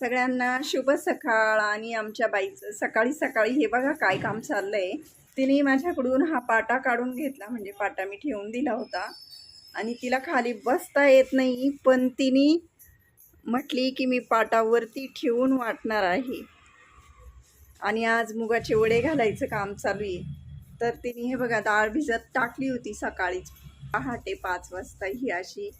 सगळ्यांना शुभ सकाळ आणि आमच्या बाईचं सकाळी सकाळी हे बघा काय काम चाललं आहे तिने माझ्याकडून हा पाटा काढून घेतला म्हणजे पाटा मी ठेवून दिला होता. आणि तिला खाली बसता येत नाही पण तिने म्हटली की मी पाटावरती ठेवून वाटणार आहे. आणि आज मुगाचे वडे घालायचं काम चालू आहे. तर तिने हे बघा डाळ भिजत टाकली होती सकाळीच. पहाटे पाच वाजता ही अशी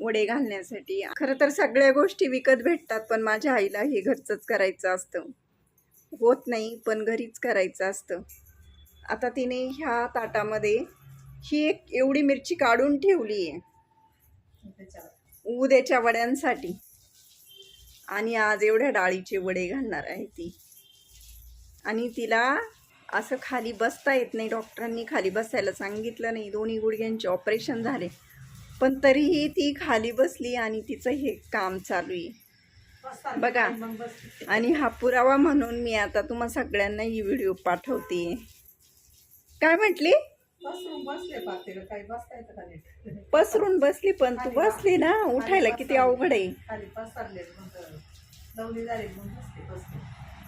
वडे घालण्यासाठी. खरं तर सगळ्या गोष्टी विकत भेटतात पण माझ्या आईला हे घरचंच करायचं असतं. होत नाही पण घरीच करायचं असतं. आता तिने ह्या ताटामध्ये ही एक एवढी मिरची काढून ठेवली आहे. उद्याच्या वड्यांसाठी. आणि आज एवढ्या डाळीचे वडे घालणार आहे ती. आणि तिला असं खाली बसता येत नाही. डॉक्टरांनी खाली बसायला सांगितलं नाही. दोन्ही गुडघ्यांचे ऑपरेशन झाले. पण तरीही ती खाली बसली आणि तिचं हे काम चालू आहे. बघा. आणि हा पुरावा म्हणून मी आता तुम्हा सगळ्यांना ही व्हिडिओ पाठवते. काय म्हटली? पसरून बसली पण तू बसली ना? उठायला किती अवघड आहे.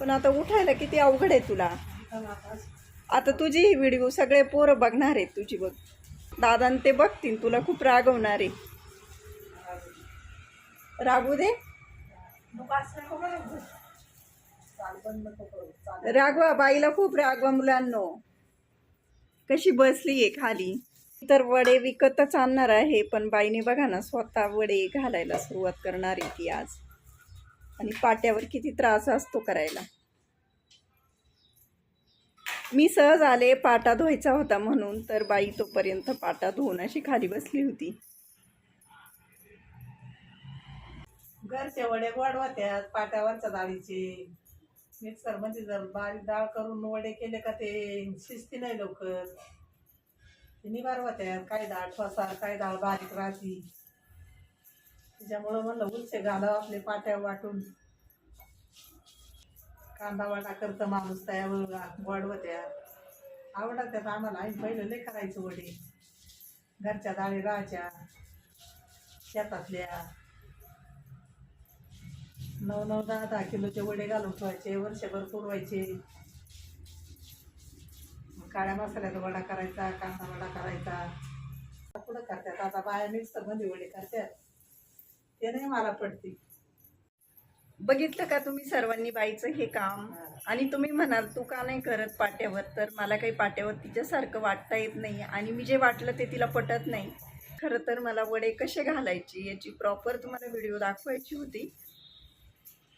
पण आता उठायला किती अवघड आहे तुला. आता तुझी ही व्हिडिओ सगळे पोरं बघणार आहेत तुझी बघ. दादान ते बघतील तुला खूप रागवणार आहे. रागू दे. रागवा बाईला खूप रागवा मुलांनो. कशी बसली आहे खाली. तर वडे विकतच आणणार आहे पण बाईने बघा ना स्वतः वडे घालायला सुरुवात करणार आहे ती आज. आणि पाट्यावर किती त्रास असतो करायला. मी सहज आले पाटा धुवायचा होता म्हणून तर बाई तोपर्यंत पाटा धुवून अशी खाली बसली होती. घरचे वडे गोड होत्यात पाट्यावरच्या डाळीचे. मिक्सरमध्ये जर बारीक डाळ करून वडे केले का ते शिजती नाही लवकर. निवार होत्यात काय डाळ ठोसा काय डाळ बारीक राहती. त्याच्यामुळं म्हणलं उलसे घालावं आपले पाट्या वाटून. कांदा वाटा करतं माणूस त्यावर गोड होत्या. आवडत्यात आम्हाला. आम्ही पहिलं लय करायचं वडे. घरच्या डाळी राहायच्या शेतातल्या. नऊ नऊ दहा दहा किलोचे वडे घालून ठेवायचे वर्षभर पुरवायचे. काळ्या मसाल्याचा वडा करायचा कांदा वडा करायचा. पुढं करतात. आता बाया मिक्समध्ये वडे करतात. ते नाही मला पडते बघितलं का तुम्ही सर्वांनी बाईचं हे काम? आणि तुम्ही म्हणाल तू का नाही करत पाट्यावर? तर मला काही पाट्यावर तिच्यासारखं वाटता येत नाही आणि मी जे वाटलं ते तिला पटत नाही. खरं तर मला वडे कसे घालायची याची प्रॉपर तुम्हाला व्हिडिओ दाखवायची होती.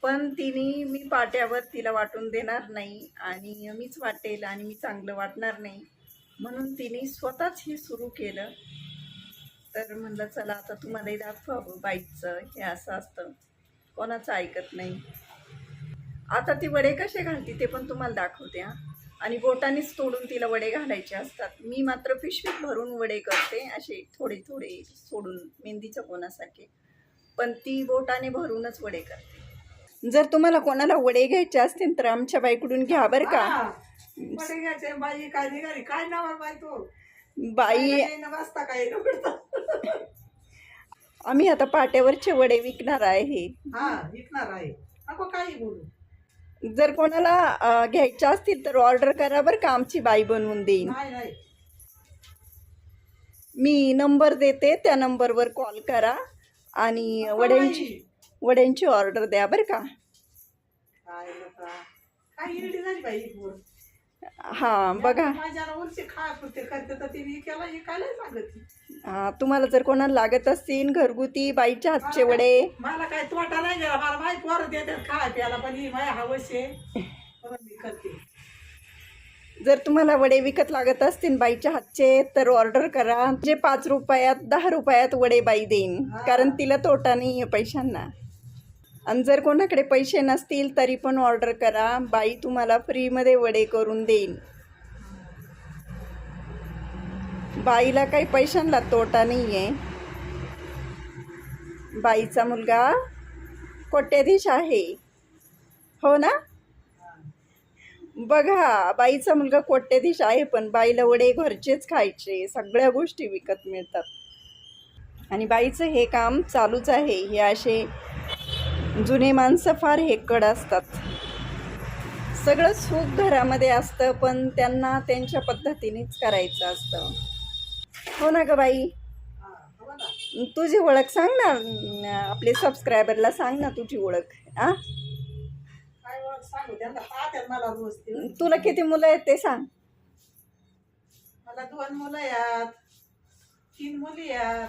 पण तिने मी पाट्यावर तिला वाटून देणार नाही आणि मीच वाटेल आणि मी चांगलं वाटणार नाही. म्हणून तिने स्वतःच हे सुरू केलं. तर म्हणलं चला आता तुम्हालाही दाखवावं बाईकचं हे असं असतं. कोणाचं ऐकत नाही. आता ती वडे कसे घालते ते पण तुम्हाला दाखवते हा. आणि बोटानेच तोडून तिला वडे घालायचे असतात. मी मात्र पिशवीत भरून वडे करते असे थोडे थोडे सोडून मेहंदीच्या कोणासारखे. पण ती बोटाने भरूनच वडे करते. जर तुम्हाला कोणाला वडे घ्यायचे असतील तर आमच्या बाईकडून घ्या बरं का. वडे घ्यायचे. बाई काय निघाली? काय नाव बाई तो? बाई वाजता काय? आम्ही आता पाट्यावरचे वडे विकणार आहे. हा विकणार आहे. नको काही बोलू. जर कोणाला अं, घ्यायच्या असतील तर ऑर्डर करा बरं का आमची बाई बनवून देईन. नाही नाही. मी नंबर देते त्या नंबरवर कॉल करा आणि वड्यांची वड्यांची ऑर्डर द्या बरं का. काय नका काय इरडी झाली बाई ही पोर. हां बघा. हे तुम्हाला जर कोणाला लागत असतील घरगुती बाईच्या हातचे वडे. मला काय तोटा नाही गेला मला माहीत वर देतात खा प्याला पण ही माझ्या हवस आहे. जर तुम्हाला वडे विकत लागत असतील बाईच्या हातचे तर ऑर्डर करा. जे पाच रुपयात दहा रुपयात वडे बाई देईन. कारण तिला तोटा नाही आहे पैशांना. आणि जर कोणाकडे पैसे नसतील तरी पण ऑर्डर करा. बाई तुम्हाला फ्रीमध्ये वडे करून देईन. बाईला काही पैशांना तोटा नाही आहे बाईचा मुलगा कोट्याधीश आहे. हो ना? बघा बाईचा मुलगा कोट्याधीश आहे पण बाईला वडे घरचेच खायचे. सगळ्या गोष्टी विकत मिळतात. आणि बाईचं हे काम चालूच आहे. हे असे जुने माणसं फार हेकड असतात. सगळं सुख घरामध्ये असतं पण त्यांना त्यांच्या पद्धतीनेच करायचं असतं. हो ना ग बाई? ना. तुझी ओळख सांग ना आपले सबस्क्रायबरला सांग ना तुझी ओळख आ? तुला किती मुलं आहेत ते सांग. मला दोन मुलं आहेत तीन मुली आहेत.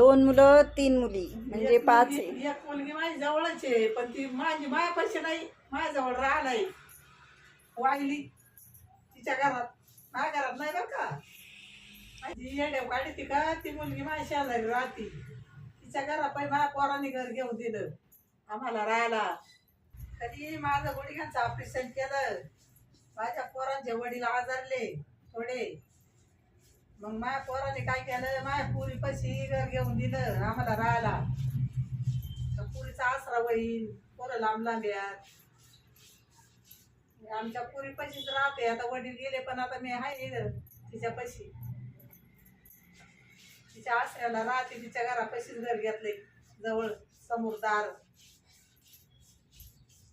दोन मुलं तीन मुली. म्हणजे एक पाच मुलगी- आहे. एक मुलगी माझी जवळच आहे पण ती माझी मायापाशी नाही माझ्याजवळ राहिलाय. वाहिली. तिच्या घरात माझ्या घरात नाही बरं का? ती येड्या काढी ती का? ती मुलगी माझ्या शेजारी राहती. तिच्या घरात पण माझ्या पोरांनी घर घेऊन दिलं. आम्हाला राहायला. कधी माझं गुडघ्यांचं ऑपरेशन केलं. माझ्या पोरांचे वडील आजारले थोडे. मग माया पोराने काय केलं? माया पुरी पशी घर घेऊन दिलं आम्हाला राहायला. तर पुरीचा आसरा होईल पोरं लांब लांब यात. आमच्या पुरी पशीच राहते. आता वडील गेले पण आता मी आहे तिच्या पशी तिच्या आसऱ्याला राहते तिच्या घरापाशीच घर घेतले जवळ समोर दार.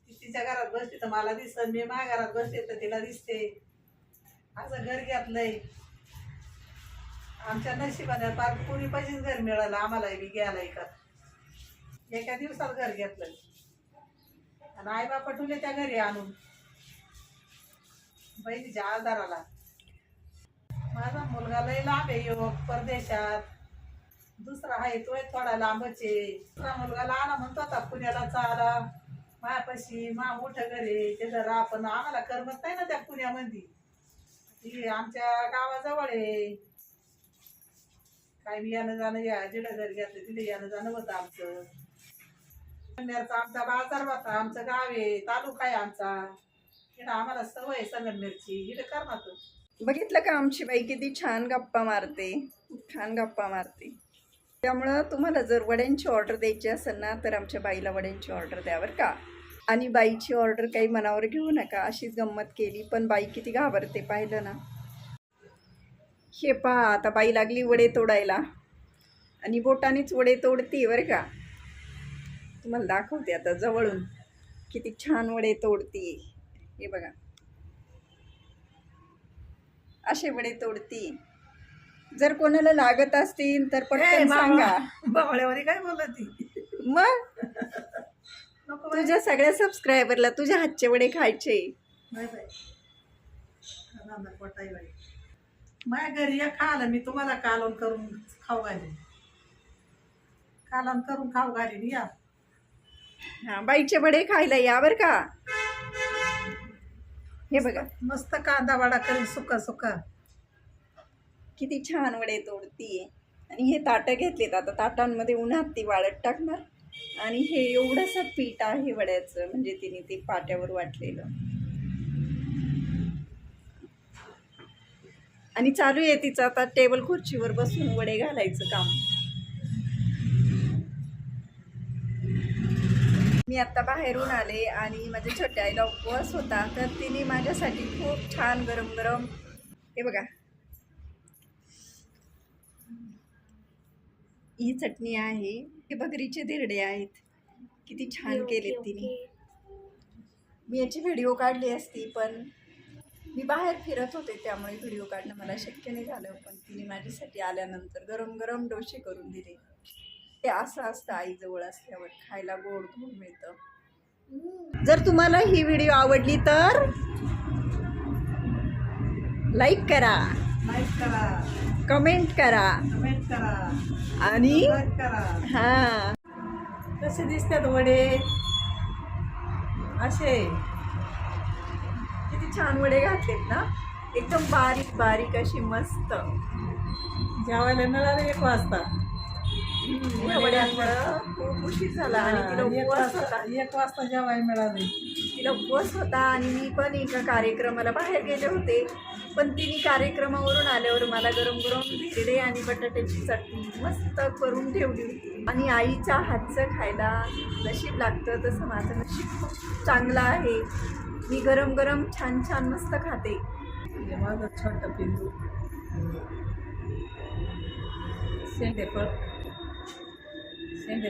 ती तिच्या घरात बसते तर मला दिसत मी माझ्या घरात बसते तर तिला दिसते. असं घर घेतलंय. आमच्या नशिबाने पार कोणी पाहिजेच घर मिळालं आम्हाला बी घ्यायला एका एका दिवसात घर घेतलं. आणि आई बापा ठुले त्या घरी आणून बहिणीच्या आजाराला माझा मुलगा लय लांब आहे युवक परदेशात. दुसरा आहे तोय थोडा लांबच आहे. दुसरा मुलगा लहान म्हणतो आता पुण्याला चाला मायापाशी मा मोठं घर आहे ते जर आपण आम्हाला करमत नाही ना त्या पुण्यामध्ये. ती आमच्या गावाजवळ आहे. काय बी यानं जाणं या जिडं घेतलं तिथे यानं जाणं होतं आमचं. संगमनेरचा आमचा बाजार होता आमचं गाव आहे तालुका आहे आमचा. इकडं आम्हाला सवय आहे संगमनेरची इकडे करणार बघितलं का आमची बाई किती छान गप्पा मारते? खूप छान गप्पा मारते. त्यामुळं तुम्हाला जर वड्यांची ऑर्डर द्यायची असेल ना तर आमच्या बाईला वड्यांची ऑर्डर द्यावर का. आणि बाईची ऑर्डर काही मनावर घेऊ नका अशीच गंमत केली पण बाई किती घाबरते पाहिलं ना. हे पहा आता बाई लागली वडे तोडायला. आणि बोटानेच वडे तोडते बरं का. तुम्हाला दाखवते आता जवळून. किती छान वडे तोडते. हे बघा. असे वडे तोडती. जर कोणाला लागत असतील तर पटकन सांगा. बावळ्यावर काय बोलत? मग. तुझ्या सगळ्या सबस्क्रायबरला तुझ्या हातचे वडे खायचे नाही बाई रानात पोटाई बाई माझ्या घरी या खायला मी तुम्हाला कालवण करून खाऊ घालीन. कालवण करून खाऊ घालीन या. हा बाईचे वडे खायला या बर का. हे बघा. मस्त कांदा वडा करून सुका सुका. किती छान वडे तोडतीये. आणि हे ताटं घेतलेत आता ताटांमध्ये उन्हात ती वाळत टाकणार. आणि हे एवढंसं पीठ आहे वड्याचं म्हणजे तिने ते पाट्यावर वाटलेलं. आणि चालू आहे तिचं आता टेबल खुर्चीवर बसून वडे घालायचं काम. मी आत्ता बाहेरून आले आणि माझ्या छोट्या आईला उपवास होता तर तिने माझ्यासाठी खूप छान गरम गरम हे बघा. ही चटणी आहे. हे बकरीचे धिरडे आहेत. किती छान केलेत तिने. मी याची व्हिडिओ काढली असती पण मी बाहेर फिरत होते त्यामुळे व्हिडिओ काढणं मला शक्य नाही झालं पण तिने माझ्यासाठी आल्यानंतर गरम गरम डोसे करून दिले. ते असं असतं आईजवळ असल्यावर खायला गोड गोड मिळतं. जर तुम्हाला ही व्हिडिओ आवडली तर लाईक करा. लाईक करा. कमेंट करा. कमेंट करा. आणि करा. हां. कसे दिसतात वडे? असे. छान वडे घातलेत ना. एकदम बारीक बारीक अशी मस्त. जेवायला मिळाले एक वाजता. वड्यांमुळं खूप उशीर झाला आणि तिला एक उपवास वाजता होता. एक वाजता जेवायला मिळाले. तिला उपवास होता आणि मी पण एका कार्यक्रमाला बाहेर गेले होते. पण तिने कार्यक्रमावरून आल्यावर मला गरम गरम भिरडे आणि बटाट्याची चटणी मस्त करून ठेवली होती. आणि आईच्या हातचं खायला नशीब लागतं तसं माझं नशीब खूप चांगलं आहे. मी गरम गरम छान छान मस्त खाते. हे माझं छोटं पिंडू शेंडेफळ शेंडे